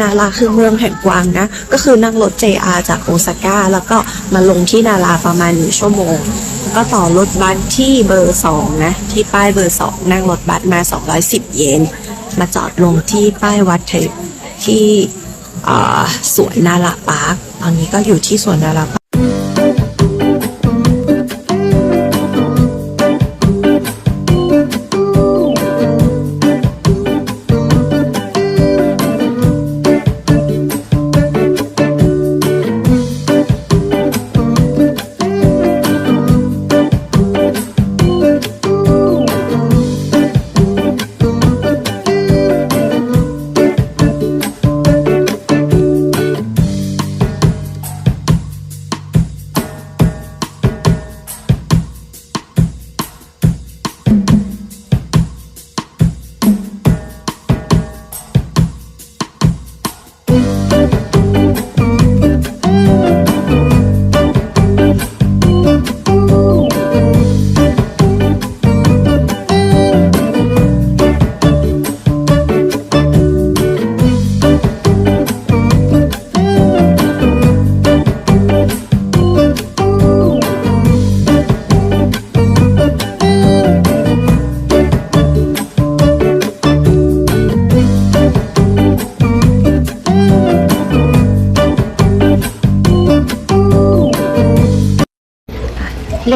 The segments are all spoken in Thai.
นาราคือเมืองแห่งกวางนะ ก็คือนั่งรถ JR จากโอซาก้าแล้วก็มาลงที่นาราประมาณหนึ่งชั่วโมง ก็ต่อรถบัสที่เบอร์สองนะ ที่ป้ายเบอร์สองนั่งรถบัสมา 210 เยน มาจอดลงที่ป้ายวัดเทที่สวนนาราปาร์คตอนนี้ก็อยู่ที่สวนนาราปาร์ค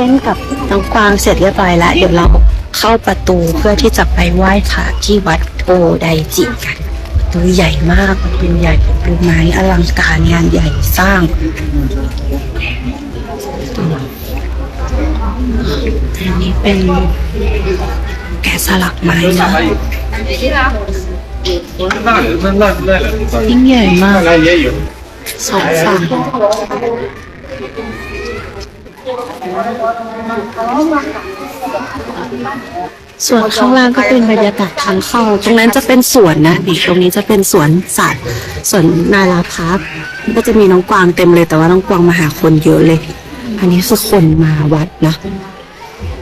นกับน้องกวางเสร็จเรียบร้อยแล้วเดี๋ยวเราเข้าประตูเพื่อที่จะไปไหว้ค่ะที่วัดโอไดจิกันประตูใหญ่มากเป็นใหญ่เป็นตูไม้อลังการงานใหญ่สร้างอันนี้เป็นแกะสลักไม้นะยิ่งใหญ่มากสองฝั่ง ส่วนข้างล่างก็เป็นบรรยากาศทางเข้า ตรงนั้นจะเป็นสวนนะนี่ตรงนี้จะเป็นสวนสัตว์สวนนาราพาร์คก็จะมีน้องกวางเต็มเลยแต่ว่าน้องกวางมาหาคนเยอะเลย อันนี้คือคนมาวัดนะ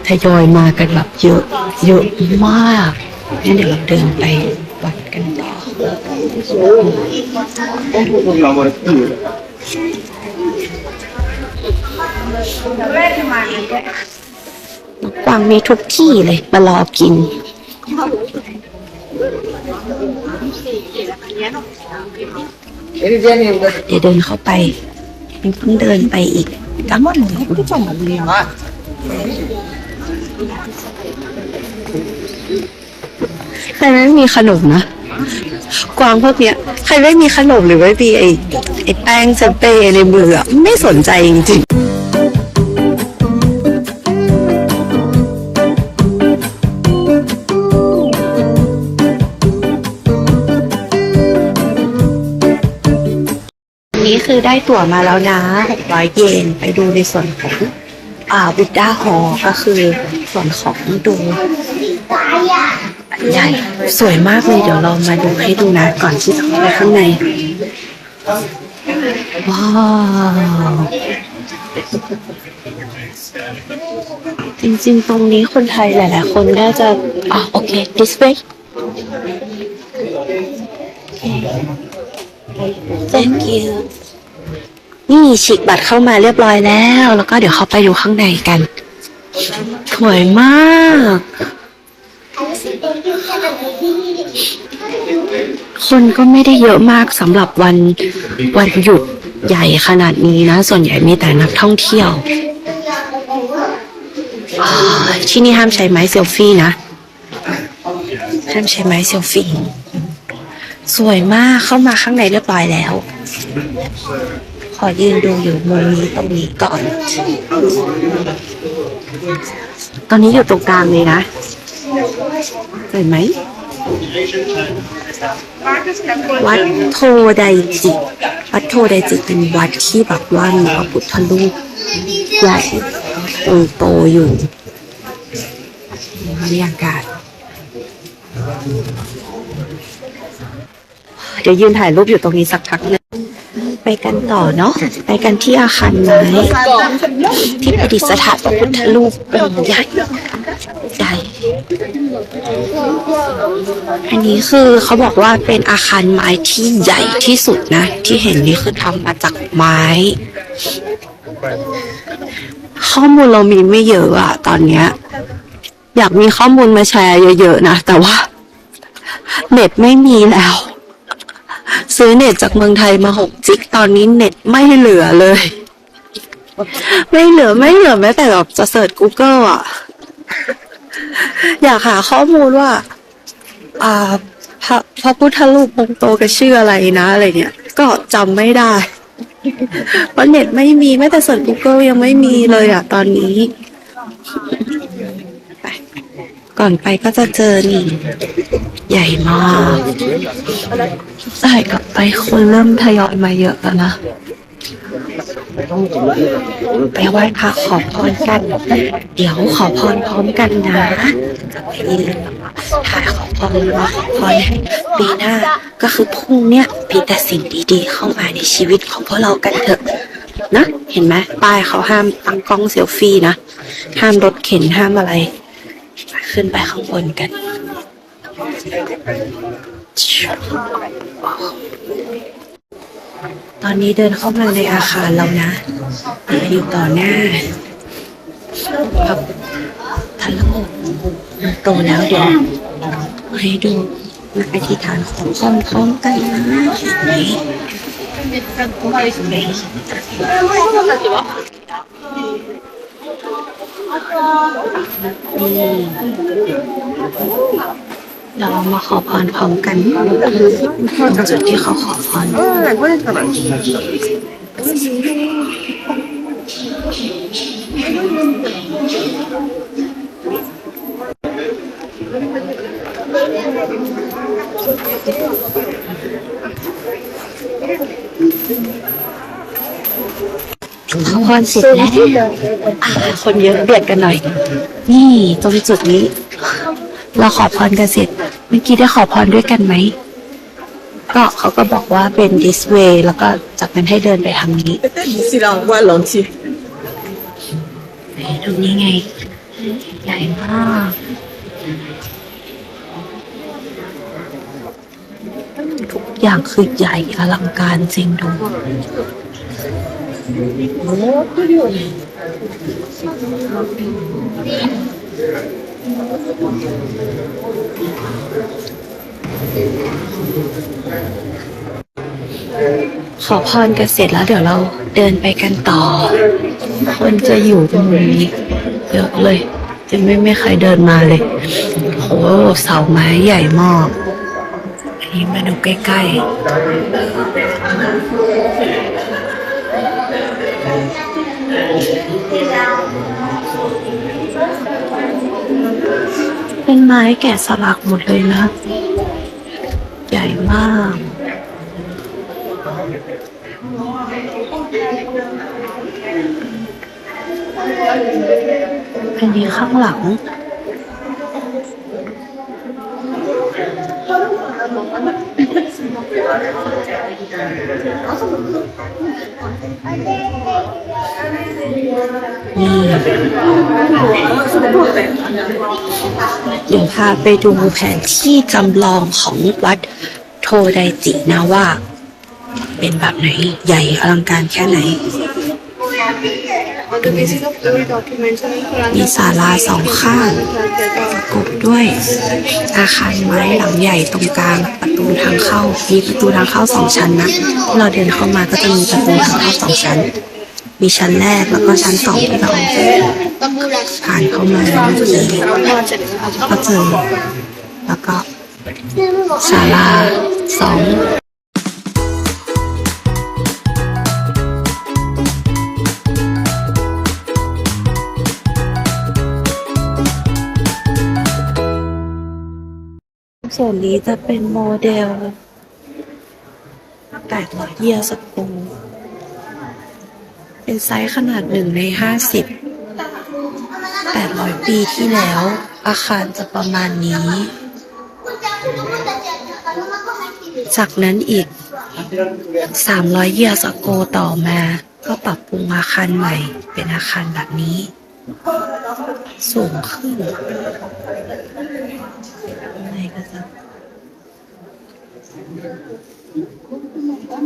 ทยอยมากันแบบเยอะ เยอะมากงั้นเดี๋ยวเราเดินไปวัดกันต่อ กวางมีทุกที่เลยมารอกิน เดี๋ยวเดินเข้าไปยังเพิ่งเดินไปอีกกังวลใครไม่มีขนมนะ กวางพวกเนี้ย ใครไม่มีขนมหรือไม่มีไอ้ไอ้แป้งสเปรย์ในมืออะไม่สนใจจริงๆ คือได้ตั๋วมาแล้วนะ 600 เยน ไปดูในส่วนของอ่าบุดด้าฮอก็คือส่วนของดูใหญ่สวยมากเลยเดี๋ยวเรามาดูให้ดูนะ ก่อนที่จะเข้าไปข้างใน ว้าวจริงๆ ตรงนี้คนไทยหลายๆ คนน่าจะอะโอเค display thank you นี่ฉีกบัตรเข้ามาเรียบร้อยแล้ว แล้วก็เดี๋ยวเขาไปดูข้างในกันสวยมากคนก็ไม่ได้เยอะมากสำหรับวันวันหยุดใหญ่ขนาดนี้นะ ส่วนใหญ่มีแต่นักท่องเที่ยว ที่นี่ห้ามใช้ไม้เซลฟี่นะ ห้ามใช้ไม้เซลฟี่ สวยมากเข้ามาข้างในเรียบร้อยแล้ว ขอยืนดูอยู่มุมนี้ตรงนี้ก่อน ตอนนี้อยู่ตรงกลางเลยนะเห็นไหม วัดโทไดจิวัดโทไดจิเป็นวัดที่แบบว่ามีพระพุทธรูปใหญ่องค์โตอยู่บรรยากาศเดี๋ยวยืนถ่ายรูปอยู่ตรงนี้สักพักหนึง ไปกันต่อเนาะไปกันที่อาคารไม้ที่ประดิษฐานพระพุทธรูปองค์ใหญ่ใหญ่อันนี้คือเขาบอกว่าเป็นอาคารไม้ที่ใหญ่ที่สุดนะ ที่เห็นนี่คือทำมาจากไม้ ข้อมูลเรามีไม่เยอะอะตอนเนี้ย อยากมีข้อมูลมาแชร์เยอะๆนะ แต่ว่า เน็ตไม่มีแล้ว ซื้อเน็ตจากเมืองไทยมาหกจิกตอนนี้เน็ตไม่เหลือเลย ไม่เหลือไม่เหลือแม้แต่แบบจะเสิร์ช Google อะ อยากหาข้อมูลว่า อ่าพระพระพุทธรูปองค์โตกับชื่ออะไรนะอะไรเนี่ย ก็จำไม่ได้เพราะเน็ตไม่มีแม้แต่เสิร์ช Google ยังไม่มีเลยอะ ตอนนี้ไป ก่อนไปก็จะเจอนี่ ใหญ่มากใช่กลับไปคนเริ่มทยอยมาเยอะแล้วนะ ไปไหว้พระขอพรกัน เดี๋ยวขอพรพร้อมกันนะกับพี่ถ่ายขอพรมาขอพรให้ปีหน้า ก็คือพรุ่งเนี้ยมีแต่สิ่งดีๆ เข้ามาในชีวิตของพวกเรากันเถอะนะเห็นไหมป้ายเขาห้ามตั้งกล้องเซลฟี่นะ ห้ามรถเข็นห้ามอะไร ขึ้นไปข้างบนกันตอนนี้เดินเข้ามาในอาคารแล้วนะมาอยู่ต่อหน้าพระทันละองค์โตแล้วเดี๋ยวให้ดูมาอธิษฐานขอพรพร้อมกันนะ เดี๋ยวเรามาขอพรพร้อมกันตรงจุดที่เขาขอพร ข อนสร็จแล้วคนเยอะเบียดกันหน่อย นี่ตรงจุดนี้ เราขอพรกันเสร็จ เมื่อกี้ได้ขอพรด้วยกันไหม ก็เขาก็บอกว่าเป็น this way แล้วก็จากนั้นให้เดินไปทางนี้สิลองว่าลองชิตรงนี้ไง ใหญ่มากทุกอย่างคือใหญ่อลังการจริงดู ขอพรกันเสร็จแล้วเดี๋ยวเราเดินไปกันต่อ คนจะอยู่ตรงนี้เยอะเลย จะไม่ไม่ใครเดินมาเลยโหเสาไม้ใหญ่มากอันนี้มาดูใกล้ๆ เป็นไม้แกะสลักหมดเลยนะ ใหญ่มาก อันนี้ข้างหลัง เดี๋ยวพาไปดูแผนที่จำลองของวัดโทไดจินะว่า เป็นแบบไหนใหญ่อลังการแค่ไหน มีศาลาสองข้างประกบด้วยอาคารไม้หลังใหญ่ตรงกลางประตูทางเข้า มีประตูทางเข้าสองชั้นนะที่เราเดินเข้ามาก็จะมีประตูทางเข้าสองชั้น มีชั้นแรกแล้วก็ชั้นสองที่เราผ่านเข้ามาแล้วเจอก็เจอแล้วก็ศาลาสอง ส่วนนี้จะเป็นโมเดล800เยียสกูเป็นไซส์ขนาดหนึ่งในห้าสิบ800 ปีที่แล้ว อาคารจะประมาณนี้ จากนั้นอีก 300 เยียสโกต่อมา ก็ปรับปรุงอาคารใหม่เป็นอาคารแบบนี้ สูงขึ้นอะไรก็จะข้างหลัง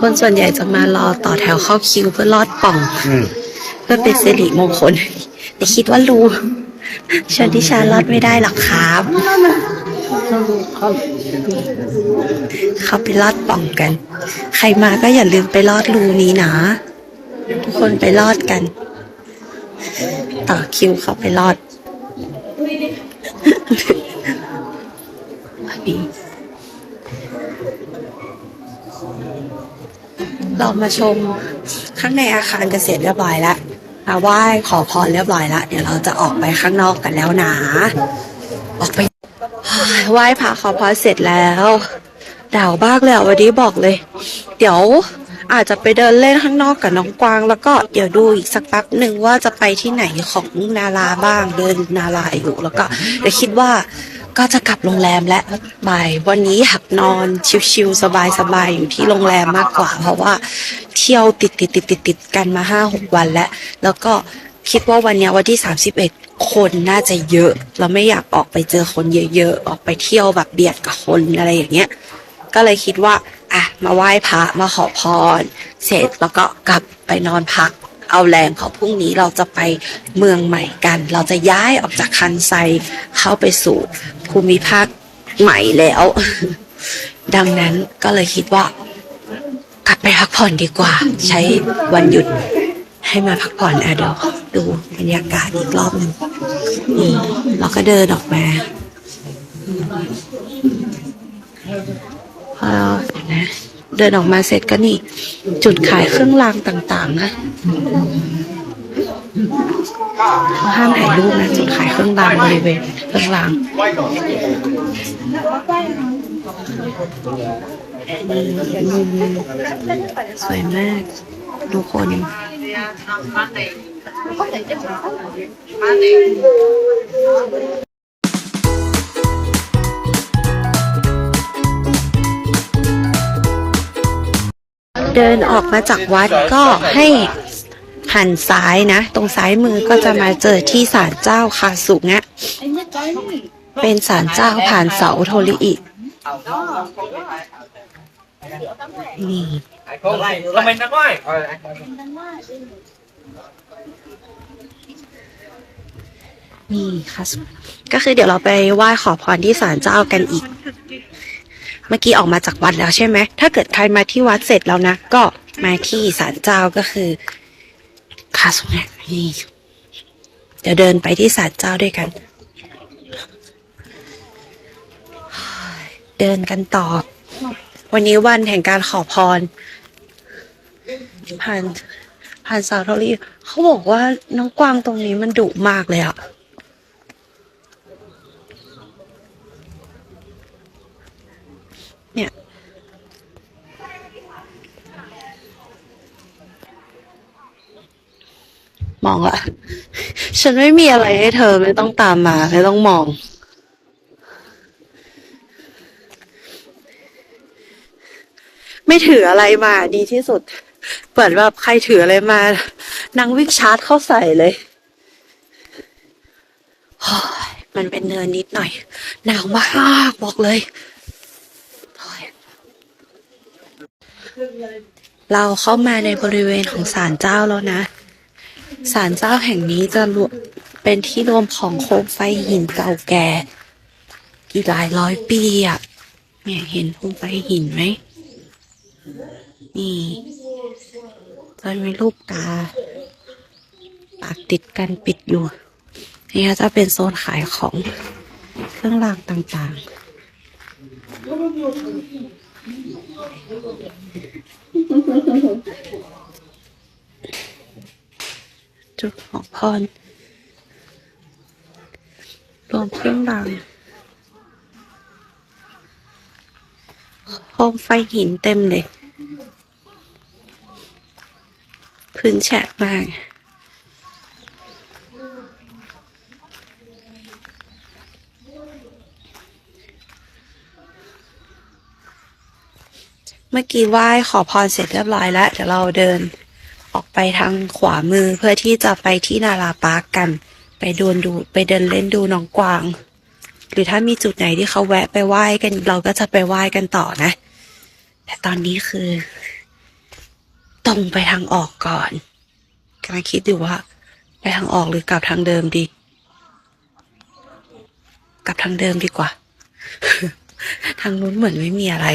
คนส่วนใหญ่จะมารอต่อแถวเข้าคิวเพื่อลอดปล่อง เพื่อเป็นสิริมงคล แต่คิดว่ารู้ชนทิชารอดไม่ได้หรอกครับ เขา เขาไปลอดป่องกัน ใครมาก็อย่าลืมไปลอดรูนี้นะ ทุกคนไปลอดกัน ต่อคิวเขาไปลอดเรามาชมข้างในอาคารเกษตรเรียบร้อยแล้วมาไหว้ขอพรเรียบร้อยแล้ว เดี๋ยวเราจะออกไปข้างนอกกันแล้วนะ ออกไป ไหว้พระขอพรเสร็จแล้วดาวบ้ากเลยอะวันนี้บอกเลย เดี๋ยวอาจจะไปเดินเล่นข้างนอกกับน้องกวาง แล้วก็เดี๋ยวดูอีกสักแป๊บหนึ่งว่าจะไปที่ไหนของนาราบ้างเดินนาราอยู่แล้วก็เดี๋ยวคิดว่าก็จะกลับโรงแรมและบ่ายวันนี้อยากนอนชิวๆสบายๆอยู่ที่โรงแรมมากกว่า เพราะว่าเที่ยวติดติดติดติดติดๆกันมาห้าหกวันแล้ว แล้วก็ คิดว่าวันนี้วันที่สามสิบเอ็ดคนน่าจะเยอะ เราไม่อยากออกไปเจอคนเยอะๆ ออกไปเที่ยวแบบเบียดกับคนอะไรอย่างเงี้ย ก็เลยคิดว่า อะ มาไหว้พระมาขอพร เสร็จแล้วก็กลับไปนอนพัก เอาแรงเพราะพรุ่งนี้เราจะไปเมืองใหม่กัน เราจะย้ายออกจากคันไซเข้าไปสู่ภูมิภาคใหม่แล้ว ดังนั้นก็เลยคิดว่ากลับไปพักผ่อนดีกว่า ใช้วันหยุด ให้มาพักผ่อนอะเดี๋ยวดูบรรยากาศอีกรอบหนึ่งนี่เราก็เดินออกมาพอเราเดี๋ยวนะเดินออกมาเสร็จก็นี่ จุดขายเครื่องรางต่างๆ นะเขาห้ามถ่ายรูปนะจุดขายเครื่องรางบริเวณเครื่องรางสวยมาก ทุกคนเดินออกมาจากวัดก็ให้หันซ้ายนะ ตรงซ้ายมือก็จะมาเจอที่ศาลเจ้าคาสุงะเป็นศาลเจ้าผ่านเสาโทริอินี่ เราไม่นักไหว้นี่ค่ะ ก็คือเดี๋ยวเราไปไหว้ขอพรที่ศาลเจ้ากันอีก เมื่อกี้ออกมาจากวัดแล้วใช่ไหม ถ้าเกิดใครมาที่วัดเสร็จแล้วนะ ก็มาที่ศาลเจ้าก็คือคาสุงะนี่เดี๋ยวเดินไปที่ศาลเจ้าด้วยกัน เดินกันต่อ วันนี้วันแห่งการขอพร ผ่านผ่านสาวทอรี่เขาบอกว่าน้องกวางตรงนี้มันดุมากเลยอะเนี่ย มองละฉันไม่มีอะไรให้เธอไม่ต้องตามมาไม่ต้องมองไม่ถืออะไรมาดีที่สุด เปิดแบบใครถืออะไรมานางวิ่งชาร์จเข้าใส่เลยมันเป็นเนินนิดหน่อย หนาวมากบอกเลย เราเข้ามาในบริเวณของศาลเจ้าแล้วนะศาลเจ้าแห่งนี้จะรวมเป็นที่รวมของโคมไฟหินเก่าแก่ กี่หลายร้อยปีอะเนี่ยเห็นโคมไฟหินไหมนี่ จะมีรูปกาปากติดกันปิดอยู่ นี่ก็จะเป็นโซนขายของเครื่องรางต่างๆ จุดของพร รวมเครื่องรางโคมไฟหินเต็มเลย พื้นแฉะมากเมื่อกี้ไหว้ขอพรเสร็จเรียบร้อยแล้ว เดี๋ยวเราเดินออกไปทางขวามือเพื่อที่จะไปที่นาราปาร์กกัน ไปดูนดูไปเดินเล่นดูน้องกวาง หรือถ้ามีจุดไหนที่เขาแวะไปไหว้กัน เราก็จะไปไหว้กันต่อนะ แต่ตอนนี้คือ ตรงไปทางออกก่อนกำลังคิดอยู่ว่า ไปทางออกหรือกลับทางเดิมดี กลับทางเดิมดีกว่า ทางนู้นเหมือนไม่มีอะไร